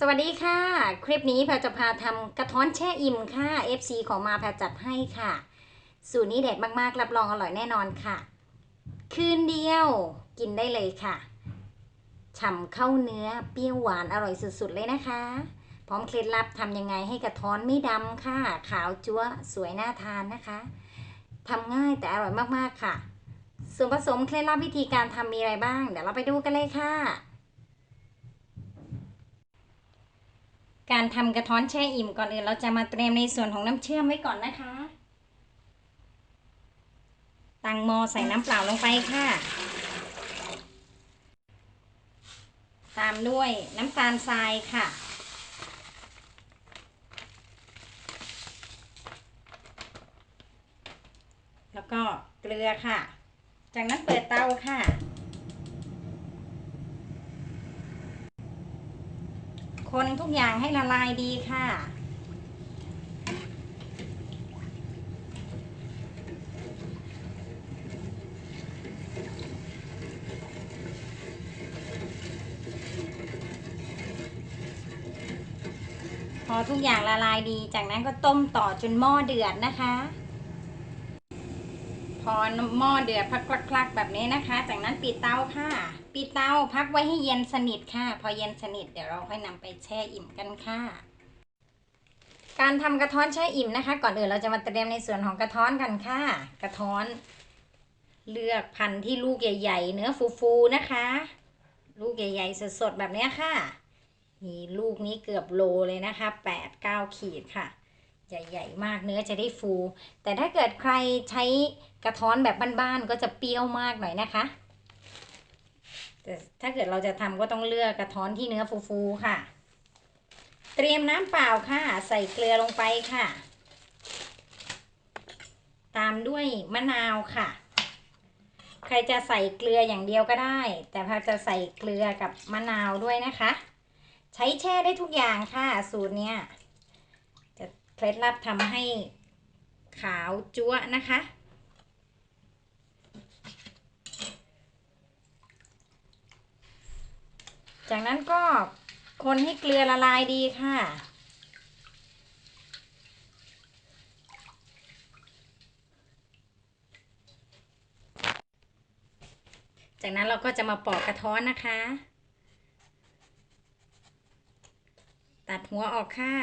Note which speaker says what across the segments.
Speaker 1: สวัสดีค่ะ คลิปนี้แพรจะพาทำกระท้อนแช่อิ่มค่ะ FC ของมาแพรจัดให้ค่ะ สูตรนี้เด็ดมากๆ รับรองอร่อยแน่นอนค่ะ คืนเดียวกินได้เลยค่ะฉ่ำเข้าเนื้อเปรี้ยวหวานอร่อยสุดๆเลยนะคะ พร้อมเคล็ดลับทำยังไงให้กระท้อนไม่ดำค่ะ ขาวจั๊วสวยน่าทานนะคะทำง่ายแต่อร่อยมากๆค่ะ ส่วนผสมเคล็ดลับวิธีการทำมีอะไรบ้าง เดี๋ยวเราไปดูกันเลยค่ะ การทำกระท้อนแช่อิ่มก่อนอื่น เราจะมาเตรียมในส่วนของน้ำเชื่อมไว้ก่อนนะคะ ตังหมอใส่น้ำเปล่าลงไปค่ะ ตามด้วยน้ำตาลทรายค่ะ แล้วก็เกลือค่ะ จากนั้นเปิดเตาค่ะ คนทุกอย่างให้ละลายดีค่ะ พอทุกอย่างละลายดี จากนั้นก็ต้มต่อจนหม้อเดือดนะคะ พอหม้อเดือดพักคลักๆแบบนี้นะคะ จากนั้นปิดเตาค่ะ ปิดเตาพักไว้ให้เย็นสนิทค่ะ พอเย็นสนิทเดี๋ยวเราค่อยนำไปแช่อิ่มกันค่ะ การทำกระท้อนแช่อิ่มนะคะ ก่อนอื่นเราจะมาเตรียมในส่วนของกระท้อนกันค่ะ กระท้อน เลือกพันธุ์ที่ลูกใหญ่ ๆ เนื้อฟูๆนะคะ ลูกใหญ่ ๆ สดๆแบบนี้ค่ะนี่ลูกนี้เกือบโลเลยนะคะแปดเก้าขีดค่ะใหญ่ๆมากเนื้อจะได้ฟู แต่ถ้าเกิดใครใช้กระท้อนแบบบ้านๆก็จะเปรี้ยวมากหน่อยนะคะ แต่ถ้าเกิดเราจะทำก็ต้องเลือกกระท้อนที่เนื้อฟูๆค่ะ เตรียมน้ำเปล่าค่ะ ใส่เกลือลงไปค่ะ ตามด้วยมะนาวค่ะ ใครจะใส่เกลืออย่างเดียวก็ได้ แต่พาจะใส่เกลือกับมะนาวด้วยนะคะ ใช้แช่ได้ทุกอย่างค่ะ สูตรเนี้ยจะเคล็ดลับทำให้ขาวจั๊วนะคะ จากนั้นก็คนให้เกลือละลายดีค่ะ จากนั้นเราก็จะมาปอกกระท้อนนะคะ ตัดหัวออกค่ะ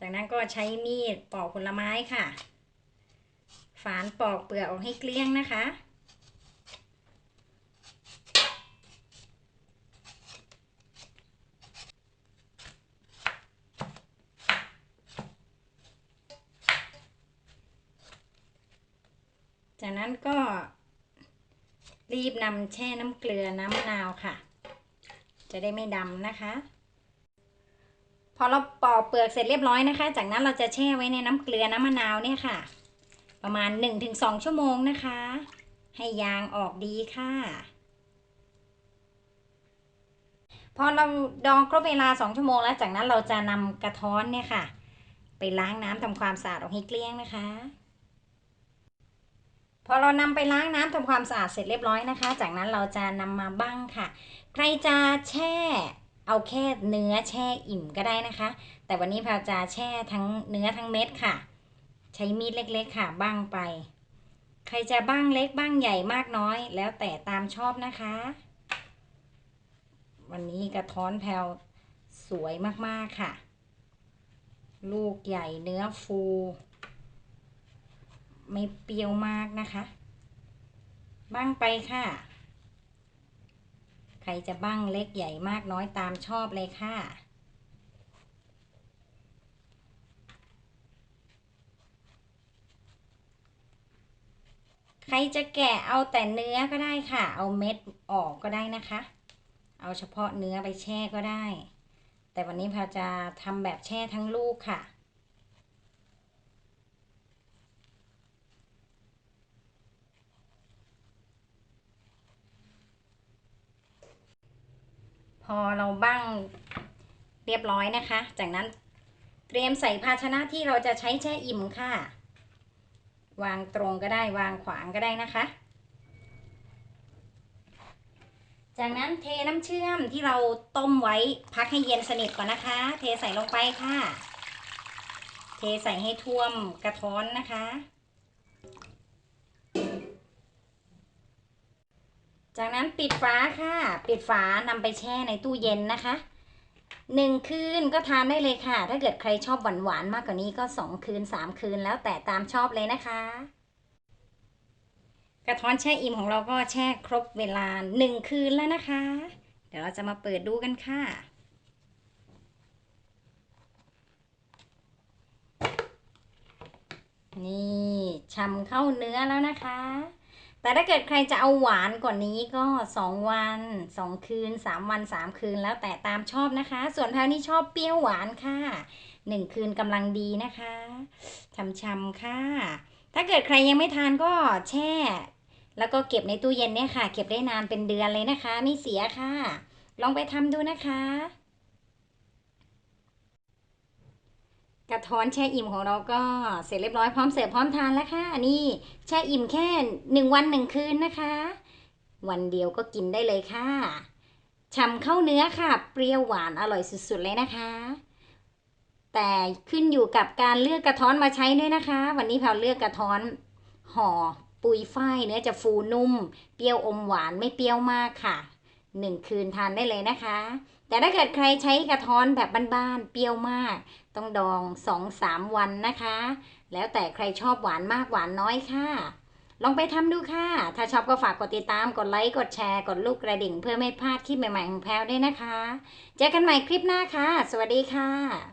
Speaker 1: จากนั้นก็ใช้มีดปอกผลไม้ค่ะ ฝานปอกเปลือกออกให้เกลี้ยงนะคะ จากนั้นก็ รีบนำแช่น้ำเกลือน้ำมะนาวค่ะ จะได้ไม่ดำนะคะ พอเราปอกเปลือกเสร็จเรียบร้อยนะคะ จากนั้นเราจะแช่ไว้ในน้ำเกลือน้ำมะนาวเนี่ยค่ะ ประมาณ 1-2 ชั่วโมงนะคะ ให้ยางออกดีค่ะพอเราดองครบเวลา 2 ชั่วโมงแล้วจากนั้นเราจะนำกระท้อนเนี่ยค่ะ ไปล้างน้ำทำความสะอาดออกให้เกลี้ยงนะคะ พอเรานำไปล้างน้ำทำความสะอาดเสร็จเรียบร้อยนะคะ จากนั้นเราจะนำมาบั้งค่ะ ใครจะแช่ เอาแค่เนื้อแช่อิ่มก็ได้นะคะ แต่วันนี้พรจะแช่ทั้งเนื้อทั้งเม็ดค่ะ ใช้มีดเล็กๆค่ะบั้งไป ใครจะบ้างเล็กบ้างใหญ่มากน้อย แล้วแต่ตามชอบนะคะ วันนี้กระท้อนแพรวสวยมากๆค่ะ ลูกใหญ่เนื้อฟู ไม่เปรี้ยวมากนะคะบ้างไปค่ะ ใครจะบ้างเล็กใหญ่มากน้อยตามชอบเลยค่ะ ใครจะแกะเอาแต่เนื้อก็ได้ค่ะ เอาเม็ดออกก็ได้นะคะ เอาเฉพาะเนื้อไปแช่ก็ได้ แต่วันนี้พาจะทำแบบแช่ทั้งลูกค่ะ พอเราบ้างเรียบร้อยนะคะ จากนั้นเตรียมใส่ภาชนะที่เราจะใช้แช่อิ่มค่ะ วางตรงก็ได้วางขวางก็ได้นะคะ จากนั้นเทน้ำเชื่อมที่เราต้มไว้พักให้เย็นสนิทก่อนนะคะ เทใส่ลงไปค่ะ เทใส่ให้ท่วมกระท้อนนะคะ จากนั้นปิดฝาค่ะ ปิดฝานำไปแช่ในตู้เย็นนะคะหนึ่งคืนก็ทานได้เลยค่ะ ถ้าเกิดใครชอบหวานหวานๆมากกว่านี้ก็สองคืนสามคืนแล้วแต่ตามชอบเลยนะคะ กระท้อนแช่อิ่มของเราก็แช่ครบเวลาหนึ่งคืนแล้วนะคะ เดี๋ยวเราจะมาเปิดดูกันค่ะนี่ชำเข้าเนื้อแล้วนะคะ แต่ถ้าเกิดใครจะเอาหวานกว่านี้ก็สองวันสองคืนสามวันสามคืนแล้วแต่ตามชอบนะคะ ส่วนแพลนี่ชอบเปรี้ยวหวานค่ะหนึ่งคืนกำลังดีนะคะช่ำๆค่ะ ถ้าเกิดใครยังไม่ทานก็แช่ แล้วก็เก็บในตู้เย็นเนี่ยค่ะ เก็บได้นานเป็นเดือนเลยนะคะ ไม่เสียค่ะ ลองไปทำดูนะคะ กระท้อนแช่อิ่มของเราก็เสร็จเรียบร้อยพร้อมเสิร์ฟพร้อมทานแล้วค่ะนี่แช่อิ่มแค่หนึ่งวันหนึ่งคืนนะคะ วันเดียวก็กินได้เลยค่ะฉ่ำเข้าเนื้อค่ะ เปรี้ยวหวานอร่อยสุดๆเลยนะคะ แต่ขึ้นอยู่กับการเลือกกระท้อนมาใช้ด้วยนะคะ วันนี้แพลเลือกกระท้อนห่อปุยฝ้ายเนื้อจะฟูนุ่ม เปรี้ยวอมหวานไม่เปรี้ยวมากค่ะ หนึ่งคืนทานได้เลยนะคะ แต่ถ้าเกิดใครใช้กระท้อนแบบบ้านๆเปรี้ยวมาก ต้องดองสองสามวันนะคะ แล้วแต่ใครชอบหวานมากหวานน้อยค่ะ ลองไปทำดูค่ะ ถ้าชอบก็ฝากกดติดตามกดไลค์กดแชร์กดลูกกระดิ่ง เพื่อไม่พลาดคลิปใหม่ๆของแพลวด้วยนะคะ เจอกันใหม่คลิปหน้าค่ะ สวัสดีค่ะ